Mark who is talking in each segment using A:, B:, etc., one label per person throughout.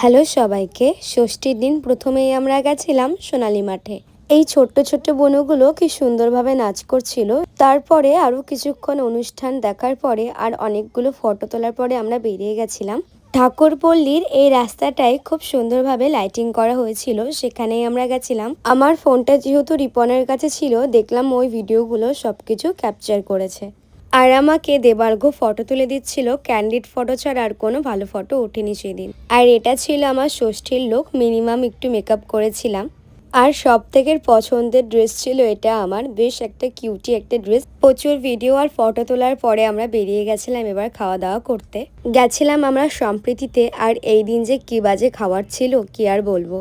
A: Hello সবাইকে, ষষ্ঠীর দিন প্রথমেই আমরা গেছিলাম সোনালী মাঠে। এই ছোট্ট ছোট্ট বনুগুলো কি সুন্দরভাবে নাচ করছিল, তারপরে আরও কিছুক্ষণ অনুষ্ঠান দেখার পরে আর অনেকগুলো ফটো তোলার পরে আমরা বেরিয়ে গেছিলাম। ঠাকুরপল্লীর এই রাস্তাটায় খুব সুন্দরভাবে লাইটিং করা হয়েছিল, সেখানেই আমরা গেছিলাম। আমার ফোনটা যেহেতু রিপনের কাছে ছিল, দেখলাম ওই ভিডিওগুলো সবকিছু ক্যাপচার করেছে। আর আমাকে দেবার্ঘ ফটো তুলে দিচ্ছিল ক্যান্ডিড ফটো ছাড়া আর কোনো ভালো ফটো ওঠেনি সেদিন। আর এটা ছিল আমার ষষ্ঠীর লোক মিনিমাম একটু মেকআপ করেছিলাম। আর সব থেকে পছন্দের ড্রেস ছিল এটা আমার, বেশ একটা কিউটি একটা ড্রেস প্রচুর ভিডিও আর ফটো তোলার পরে আমরা বেরিয়ে গেছিলাম এবার খাওয়া দাওয়া করতে। গেছিলাম আমরা সম্প্রীতিতে, আর এই দিন যে কি বাজে খাবার ছিল, কি আর বলব?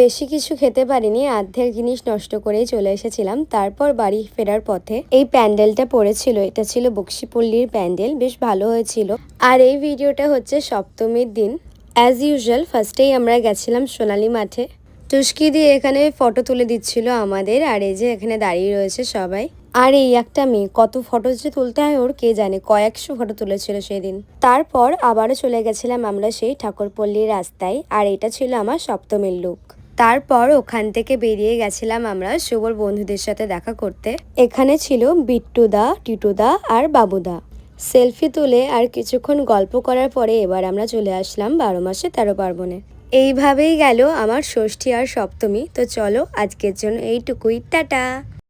A: বেশি কিছু খেতে পারিনি অর্ধেক জিনিস নষ্ট করেই চলে এসেছিলাম। তারপর বাড়ি ফেরার পথে এই প্যান্ডেলটা পড়েছিল, এটা ছিল বক্সিপল্লির প্যান্ডেল, বেশ ভালো হয়েছিল। আর এই ভিডিওটা হচ্ছে সপ্তমীর দিন। অ্যাজ ইউজুয়াল ফার্স্টেই আমরা গেছিলাম সোনালি মাঠে। টুস্কি দিয়ে এখানে ফটো তুলে দিচ্ছিল আমাদের, আর এই যে এখানে দাঁড়িয়ে রয়েছে সবাই। আর এই একটা মেয়ে, কত ফটো যে তুলতে হয় ওর কে জানে, কয়েকশো ফটো তুলেছিল সেদিন। তারপর আবারও চলে গেছিলাম আমরা সেই ঠাকুরপল্লীর রাস্তায়, আর এটা ছিল আমার সপ্তমীর লুক তারপর ওখান থেকে বেরিয়ে গেছিলাম আমরা সবর বন্ধুদের সাথে দেখা করতে। এখানে ছিল বিট্টুদা টিটুদা আর বাবুদা সেলফি তুলে আর কিছুক্ষণ গল্প করার পরে এবার আমরা চলে আসলাম বারো মাসে তেরো পার্বণে। এইভাবেই গেল আমার ষষ্ঠী আর সপ্তমী। তো চলো আজকের জন্য এইটুকুই। টাটা!